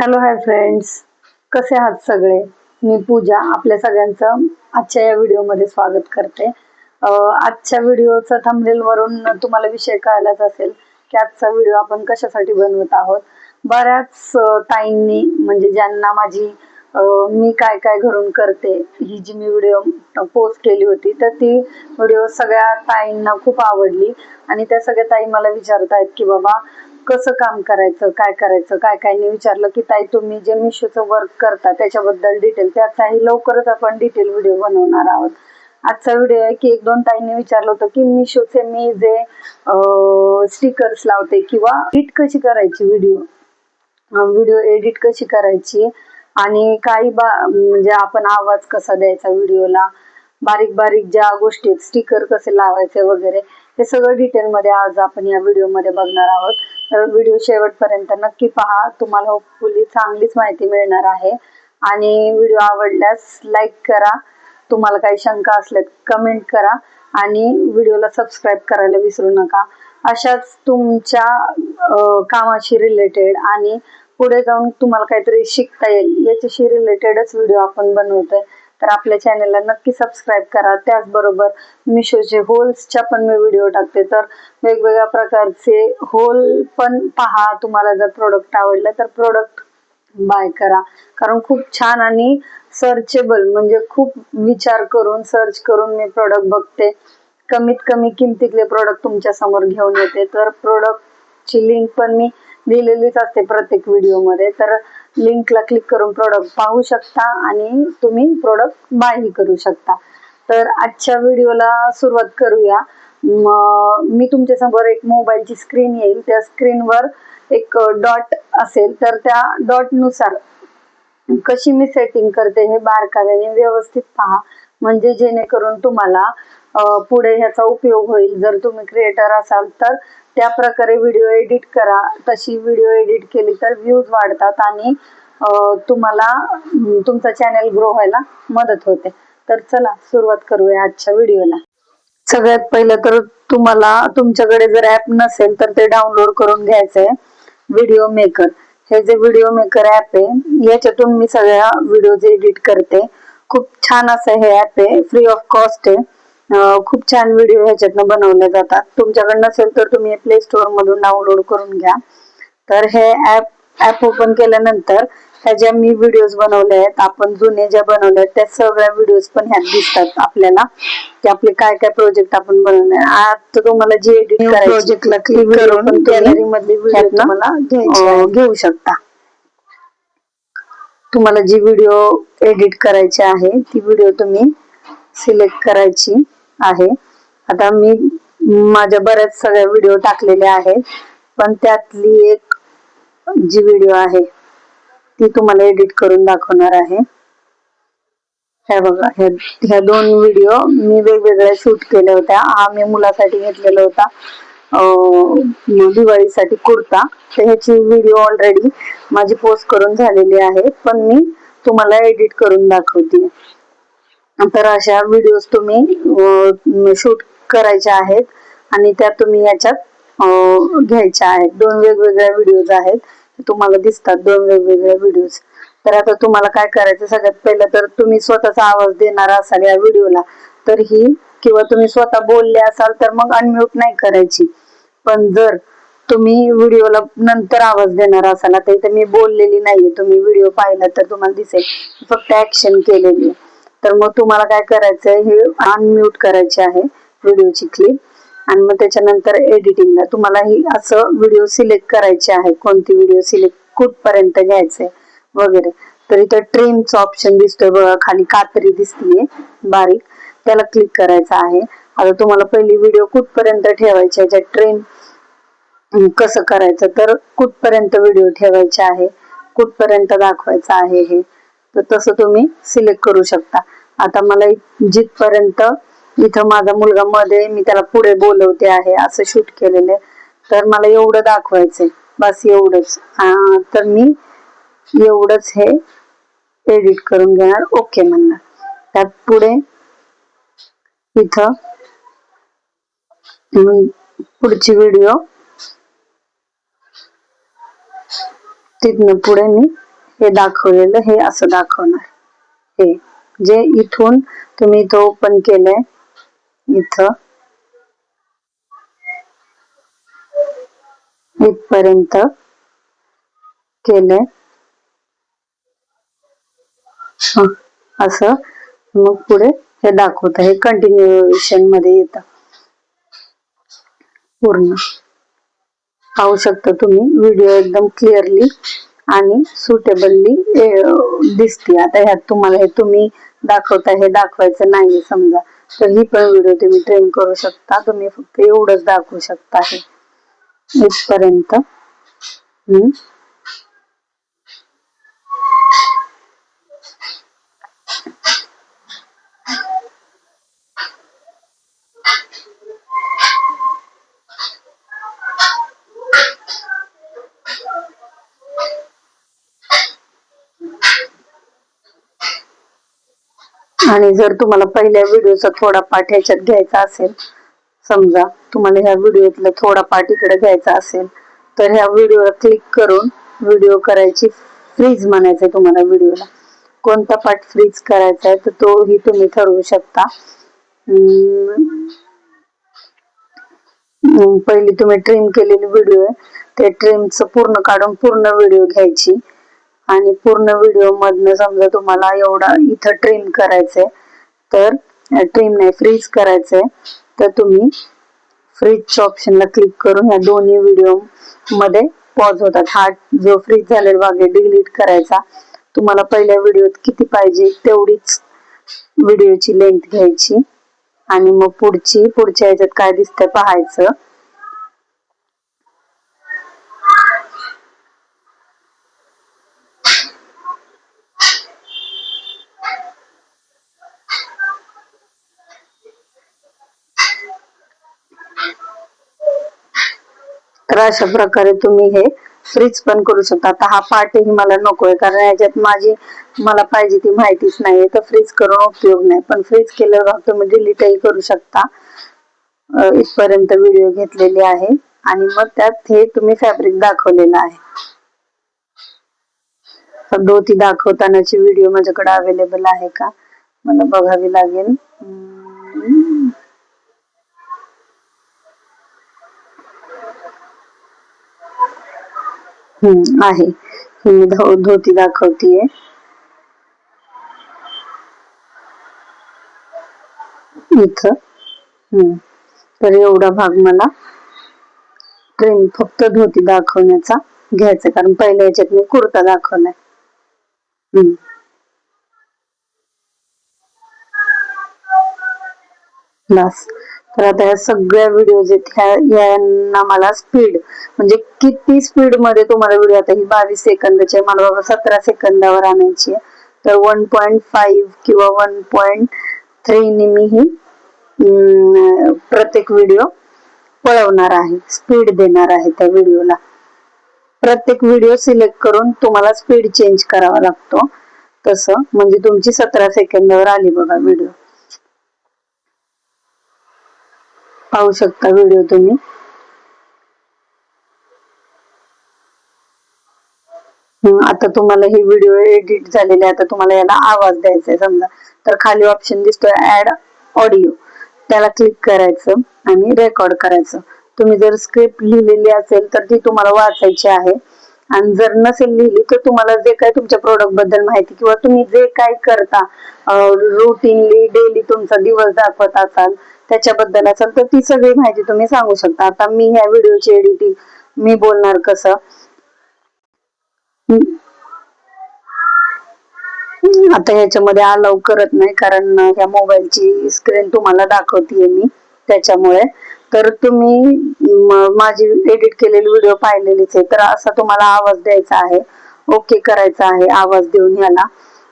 Hello hi friends कसे आहात सगळे? मी पूजा आपल्या सगळ्यांचं आजच्या या व्हिडिओमध्ये स्वागत करते. आजच्या व्हिडिओचा थंबनेल वरून तुम्हाला विषय कळालाच असेल की आजचा व्हिडिओ आपण कशासाठी बनवत आहोत. बऱ्याच ताईंनी म्हणजे ज्यांना माझी मी काय काय घरून करते ही जी मी व्हिडिओ पोस्ट केली होती तर ती व्हिडिओ सगळ्या ताईंना खूप आवडली. आणि त्या सगळ्या ताई मला विचारतायत की बाबा कसं काम करायचं काय करायचं काय काय विचारलं की ताई तुम्ही जे मिशोचं वर्क करता त्याच्याबद्दल डिटेल त्याचाही लवकरच आपण डिटेल व्हिडिओ बनवणार आहोत. आजचा व्हिडिओ आहे की एक दोन ताईंनी विचारलं होतं की मिशोचे मी जे स्टिकर्स लावते किंवा इट कशी करायची व्हिडिओ व्हिडिओ एडिट कशी करायची आणि काही बा म्हणजे आपण आवाज कसा द्यायचा व्हिडिओला बारीक बारीक ज्या गोष्टी आहेत स्टिकर कसे लावायचे वगैरे हे सगळं डिटेलमध्ये आज आपण या व्हिडिओमध्ये बघणार आहोत. तर व्हिडिओ शेवटपर्यंत नक्की पहा. तुम्हाला होपफुली चांगलीच माहिती मिळणार आहे. आणि व्हिडिओ आवडल्यास लाईक करा. तुम्हाला काही शंका असल्यात कमेंट करा. आणि व्हिडिओला सबस्क्राईब करायला विसरू नका. अशाच तुमच्या कामाशी रिलेटेड आणि पुढे जाऊन तुम्हाला काहीतरी शिकता येईल याच्याशी रिलेटेडच व्हिडिओ आपण बनवतोय. तर आपल्या चॅनलला नक्की सबस्क्राईब करा. त्याचबरोबर मिशोचे होल्सच्या पण मी व्हिडिओ टाकते. तर वेगवेगळ्या प्रकारचे होल पण पहा. तुम्हाला जर प्रोडक्ट आवडलं तर प्रोडक्ट बाय करा. कारण खूप छान आणि सर्चेबल म्हणजे खूप विचार करून सर्च करून मी प्रोडक्ट बघते. कमीत कमी किमतीतले प्रोडक्ट तुमच्यासमोर घेऊन येते. तर प्रोडक्टची लिंक पण मी दिलेलीच असते प्रत्येक व्हिडिओमध्ये तर लिंकला क्लिक करून प्रोडक्ट पाहू शकता आणि तुम्ही प्रोडक्ट बायही करू शकता. तर आजच्या व्हिडिओला सुरुवात करूया. मी तुमच्यासमोर एक मोबाईलची स्क्रीन येईल. त्या स्क्रीनवर एक डॉट असेल. तर त्या डॉटनुसार कशी मी सेटिंग करते हे बारकाव्याने व्यवस्थित पहा. म्हणजे जेणेकरून तुम्हाला पुढे ह्याचा उपयोग होईल. जर तुम्ही क्रिएटर असाल तर त्या प्रकारे व्हिडिओ एडिट करा. तशी व्हिडिओ एडिट केली तर व्ह्यूज वाढतात आणि तुम्हाला तुमचा चॅनल ग्रो व्हायला मदत होते. तर चला सुरुवात करूया आजच्या व्हिडिओला सगळ्यात पहिलं तर तुम्हाला तुमच्याकडे जर ऍप नसेल तर ते डाउनलोड करून घ्यायचंय व्हिडिओ मेकर हे जे व्हिडिओ मेकर ऍप आहे याच्यातून मी सगळ्या व्हिडिओ एडिट करते. खूप छान असं हे ऍप आहे फ्री ऑफ कॉस्ट आहे. खूप छान व्हिडिओ ह्याच्यातनं बनवले जातात. तुमच्याकडे नसेल तर तुम्ही प्ले स्टोअर मधून डाउनलोड करून घ्या. तर हे ऍप ऍप ओपन केल्यानंतर ह्या ज्या मी व्हिडिओज बनवले आहेत आपण जुने ज्या बनवले आहेत त्या सगळ्या व्हिडिओज पण ह्यात दिसतात आपल्याला. की आपले काय काय प्रोजेक्ट आपण बनवले आता तुम्हाला जी एडिट करायची प्रोजेक्टला क्लिक करून गॅलरी मधली व्हिडिओ तुम्हाला घेऊ शकता. तुम्हाला जी व्हिडिओ एडिट करायची आहे ती व्हिडिओ तुम्ही सिलेक्ट करायची आहे. आता मी माझ्या बऱ्याच सगळ्या व्हिडिओ टाकलेल्या आहेत पण त्यातली एक जी व्हिडिओ आहे ती तुम्हाला एडिट करून दाखवणार आहे. हे बघा ह्या ह्या दोन व्हिडिओ मी वेगवेगळ्या शूट केल्या होत्या. हा मी मुलासाठी घेतलेला होता दिवाळीसाठी कुर्ता. तर ह्याची व्हिडिओ ऑलरेडी माझी पोस्ट करून झालेली आहे. पण मी तुम्हाला एडिट करून दाखवते. तर अशा व्हिडिओज तुम्ही शूट करायच्या आहेत आणि त्या तुम्ही याच्यात घ्यायच्या आहेत. दोन वेगवेगळ्या व्हिडिओज आहेत. तुम्हाला दिसतात दोन वेगवेगळ्या व्हिडिओज तर आता तुम्हाला काय करायचं? सगळ्यात पहिलं तर तुम्ही स्वतःचा आवाज देणार असाल या व्हिडिओला तर ही किंवा तुम्ही स्वतः बोलले असाल तर मग अनम्यूट नाही करायची. पण जर तुम्ही व्हिडिओला नंतर आवाज देणार असाल आता इथे मी बोललेली नाहीये. तुम्ही व्हिडिओ पाहिला तर तुम्हाला दिसेल. फक्त ऍक्शन केलेली आहे. तर मग तुम्हाला काय करायचंय हे अनम्यूट करायचे आहे व्हिडिओची क्लिप आणि मग त्याच्यानंतर एडिटिंगला तुम्हाला ही असं व्हिडिओ सिलेक्ट करायचे आहे. कोणती व्हिडिओ सिलेक्ट कुठपर्यंत घ्यायचंय वगैरे. तर इथं ट्रिमचं ऑप्शन दिसतोय बघा. खाली कात्री दिसतीये. बारीक. त्याला क्लिक करायचं आहे. आता तुम्हाला पहिली व्हिडिओ कुठपर्यंत ठेवायची आहे? ट्रेन कसं करायचं? तर कुठपर्यंत व्हिडिओ ठेवायचे आहे? कुठपर्यंत दाखवायचा आहे हे? तर तसं तुम्ही सिलेक्ट करू शकता. आता मला जिथपर्यंत इथं माझा मुलगा मध्ये मी त्याला पुढे बोलवते आहे असं शूट केलेलं तर मला एवढं दाखवायचंय. बस एवढंच. तर मी एवढंच हे एडिट करून घेणार. ओके म्हणणार. त्यात पुढे इथं पुढची व्हिडिओ तिथनं पुढे मी हे दाखवलेलं हे असं दाखवणार. हे जे इथून तुम्ही तो ओपन केलंय इथं. इथपर्यंत केलंय. असं. मग पुढे हे दाखवत. हे कंटिन्युएशनमध्ये येतं. पूर्ण. पाहू शकता तुम्ही व्हिडिओ एकदम क्लिअरली आणि सुटेबलली दिसते. आता ह्यात तुम्हाला हे तुम्ही दाखवता हे दाखवायचं नाही समजा. तर ही पण व्हिडिओ तुम्ही ट्रेन करू शकता. तुम्ही फक्त एवढंच दाखवू शकता हे. इथपर्यंत. हम्म. आणि जर तुम्हाला पहिल्या व्हिडिओचा थोडा पाठ ह्याच्यात घ्यायचा असेल समजा तुम्हाला ह्या व्हिडिओतला थोडा पाठ इकडे घ्यायचा असेल तर ह्या व्हिडिओला क्लिक करून व्हिडिओ करायची फ्रीज म्हणायचं तुम्हाला व्हिडिओला कोणता पार्ट फ्रीज करायचा आहे तर तोही तुम्ही ठरवू शकता. पहिली तुम्ही ट्रिम केलेली व्हिडिओ आहे. ते ट्रिमचं पूर्ण काढून पूर्ण व्हिडिओ घ्यायची. आणि पूर्ण व्हिडिओ मधनं समजा तुम्हाला एवढा इथं ट्रिम करायचंय तर ट्रिम नाही फ्रीज करायचंय. तर तुम्ही फ्रीजच्या ऑप्शनला क्लिक करून ह्या दोन्ही व्हिडिओमध्ये पॉज होतात. हा जो फ्रीज झालेला भाग आहे डिलीट करायचा. तुम्हाला पहिल्या व्हिडिओत किती पाहिजे तेवढीच व्हिडिओची लेंथ घ्यायची. आणि मग पुढची पुढच्या ह्याच्यात काय दिसतंय पाहायचं. तर अशा प्रकारे तुम्ही हे फ्रीज पण करू शकता. आता हा पार्टही मला नकोय कारण याच्यात माझी मला पाहिजे ती माहितीच नाहीये. तर फ्रीज करून उपयोग नाही. पण फ्रीज केल्यावर तुम्ही डिलीटही करू शकता. इथपर्यंत व्हिडिओ घेतलेली आहे. आणि मग त्यात हे तुम्ही फॅब्रिक दाखवलेलं आहे. धोती दाखवतानाची व्हिडिओ माझ्याकडे अवेलेबल आहे का? मला बघावी लागेल. हम्म. आहे. ही धोती दाखवतीये. इथं. हम्म. तर एवढा भाग मला ट्रेन फक्त धोती दाखवण्याचा घ्यायचा कारण पहिल्या याच्यात मी कुर्ता दाखवलाय. हम्म. बस तर आता ह्या सगळ्या व्हिडिओ आहेत यांना मला स्पीड म्हणजे किती स्पीडमध्ये तुम्हाला व्हिडिओ आता ही बावीस सेकंदाची मला बाबा सतरा सेकंदावर आणायची आहे. तर वन पॉईंट फाईव्ह किंवा वन पॉईंट थ्री मी ही प्रत्येक व्हिडिओ पळवणार आहे स्पीड देणार आहे त्या व्हिडिओला प्रत्येक व्हिडिओ सिलेक्ट करून तुम्हाला स्पीड चेंज करावा लागतो. तसं म्हणजे तुमची सतरा सेकंदावर आली बघा व्हिडिओ पाहू शकता व्हिडिओ तुम्ही. आता तुम्हाला हे व्हिडिओ एडिट झालेले आता तुम्हाला याला आवाज द्यायचा आहे समजा. तर खाली ऑप्शन दिसतोय ऍड ऑडिओ त्याला क्लिक करायचं आणि रेकॉर्ड करायचं. तुम्ही जर स्क्रिप्ट लिहिलेली असेल तर ती तुम्हाला वाचायची आहे. आणि जर नसेल लिहिली तर तुम्हाला जे काय तुमच्या प्रोडक्टबद्दल माहिती किंवा तुम्ही जे काय करता रुटीनली डेली तुमचा दिवस दाखवत असाल त्याच्याबद्दल असेल तर ती सगळी माहिती तुम्ही सांगू शकता. आता मी ह्या व्हिडिओची एडिटिंग मी बोलणार कसं? आता ह्याच्यामध्ये अलाव करत नाही कारण ह्या मोबाईलची स्क्रीन तुम्हाला दाखवतीये मी. त्याच्यामुळे तर तुम्ही माझी एडिट केलेली व्हिडिओ पाहिलेलीच आहे. तर असा तुम्हाला आवाज द्यायचा आहे. ओके करायचा आहे आवाज देऊन याला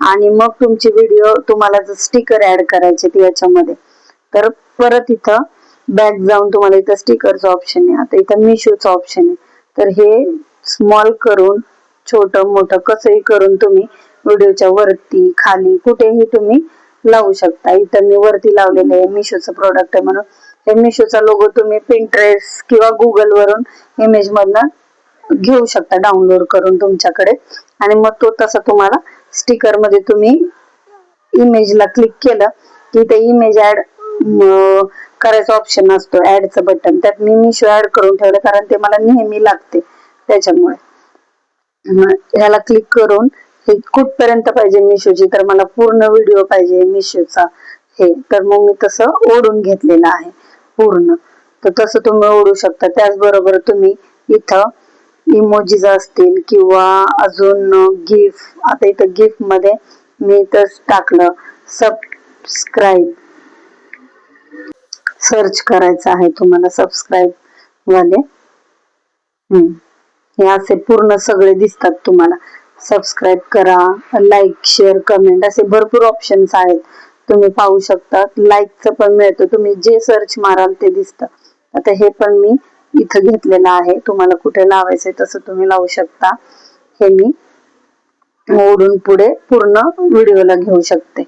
आणि मग तुमची व्हिडिओ तुम्हाला जर स्टिकर ऍड करायचे याच्यामध्ये तर परत इथं बॅक जाऊन तुम्हाला इथं स्टिकरचं ऑप्शन आहे. आता इथं मिशोचं ऑप्शन आहे. तर हे स्मॉल करून छोट मोठं कसंही करून तुम्ही व्हिडिओच्या वरती खाली कुठेही तुम्ही लावू शकता. इथं मी वरती लावलेलं आहे मिशोचं प्रोडक्ट आहे म्हणून. हे मिशोचा लोगो तुम्ही पिंट्रेस किंवा गुगल वरून इमेज मधनं घेऊ शकता डाउनलोड करून तुमच्याकडे. आणि मग तो तसा तुम्हाला स्टिकरमध्ये तुम्ही इमेजला क्लिक केलं की ते इमेज ऍड करायचा ऑप्शन असतो ऍडचं बटन त्यात मी मिशो ऍड करून ठेवलं कारण ते मला नेहमी लागते त्याच्यामुळे. ह्याला क्लिक करून हे कुठपर्यंत पाहिजे मिशोची तर मला पूर्ण व्हिडिओ पाहिजे मिशोचा हे. तर मग मी तसं ओढून घेतलेलं आहे. पूर्ण. तर तसं तुम्ही ओढू शकता. त्याचबरोबर तुम्ही इथं इमोजीज असतील किंवा अजून गिफ्ट आता इथं गिफ्टमध्ये मी इथं टाकलं सबस्क्राईब सर्च करायचं आहे तुम्हाला सबस्क्राईब वाले. हम्म. हे असे पूर्ण सगळे दिसतात तुम्हाला. सबस्क्राईब करा लाईक शेअर कमेंट असे भरपूर ऑप्शन्स आहेत. तुम्ही पाहू शकता लाईकचं पण मिळतं. तुम्ही जे सर्च माराल ते दिसतं. आता हे पण मी इथं घेतलेलं आहे. तुम्हाला कुठे लावायचंय तसं तुम्ही लावू शकता. हे मी ओढून पुढे पूर्ण व्हिडिओला घेऊ शकते.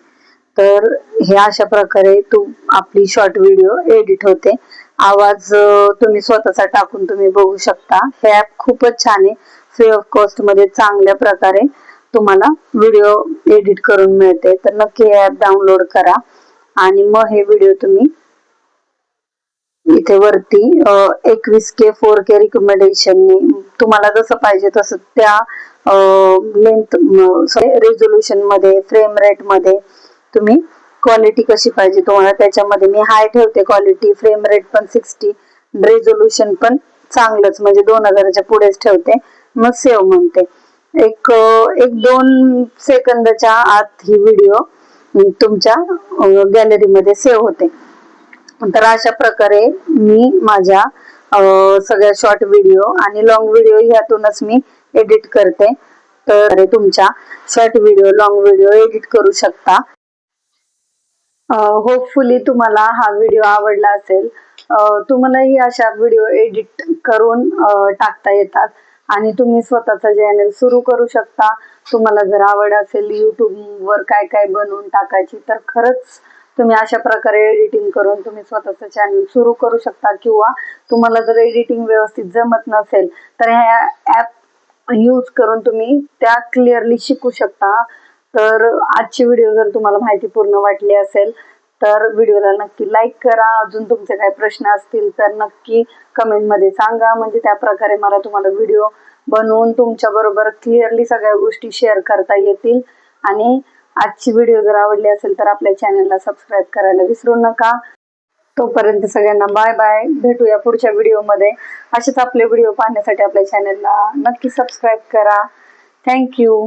तर हे अशा प्रकारे तू आपली शॉर्ट व्हिडिओ एडिट होते. आवाज तुम्ही स्वतःचा टाकून तुम्ही बघू शकता. हे ऍप खूपच छान आहे. फ्री ऑफ कॉस्टमध्ये चांगल्या प्रकारे तुम्हाला व्हिडिओ एडिट करून मिळते. तर नक्की हे ऍप डाउनलोड करा. आणि मग हे व्हिडिओ तुम्ही इथे वरती एकवीस के फोर के रिकमेंडेशनने तुम्हाला जसं पाहिजे तसं त्या लेंथ रेझोल्युशनमध्ये फ्रेम रेटमध्ये तुम्ही क्वालिटी कशी पाहिजे तुम्हाला? त्याच्यामध्ये मी हाय ठेवते क्वालिटी फ्रेम रेट पण सिक्स्टी रेझोल्युशन पण चांगलंच. म्हणजे दोन हजाराच्या पुढेच ठेवते. मग सेव्ह म्हणते. एक एक दोन सेकंदाच्या आत ही व्हिडिओ तुमच्या गॅलरीमध्ये सेव्ह होते. तर अशा प्रकारे मी माझ्या सगळ्या शॉर्ट व्हिडिओ आणि लॉंग व्हिडिओ ह्यातूनच मी एडिट करते. तर तुमच्या short video long video edit करू शकता. होपफुली तुम्हाला हा व्हिडिओ आवडला असेल. तुम्हालाही अशा व्हिडिओ एडिट करून टाकता येतात. आणि तुम्ही स्वतःचा चॅनल सुरू करू शकता. तुम्हाला जर आवड असेल YouTube वर काय काय बनवून टाकायची तर खरंच तुम्ही अशा प्रकारे एडिटिंग करून तुम्ही स्वतःचं चॅनल सुरू करू शकता. किंवा तुम्हाला जर एडिटिंग व्यवस्थित जमत नसेल तर ह्या ऍप यूज करून तुम्ही त्या क्लिअरली शिकू शकता. तर आजची व्हिडिओ जर तुम्हाला माहिती पूर्ण वाटली असेल तर व्हिडिओला नक्की लाईक करा. अजून तुमचे काही प्रश्न असतील तर नक्की कमेंटमध्ये सांगा. म्हणजे त्या प्रकारे मला तुम्हाला व्हिडिओ बनवून तुमच्याबरोबर क्लिअरली सगळ्या गोष्टी शेअर करता येतील. आणि आजची व्हिडिओ जर आवडली असेल तर आपल्या चॅनलला सबस्क्राईब करायला विसरू नका. तोपर्यंत सगळ्यांना बाय बाय भेटूया पुढच्या व्हिडिओमध्ये असेच आपले व्हिडिओ पाहण्यासाठी आपल्या चॅनलला नक्की सबस्क्राईब करा. थँक्यू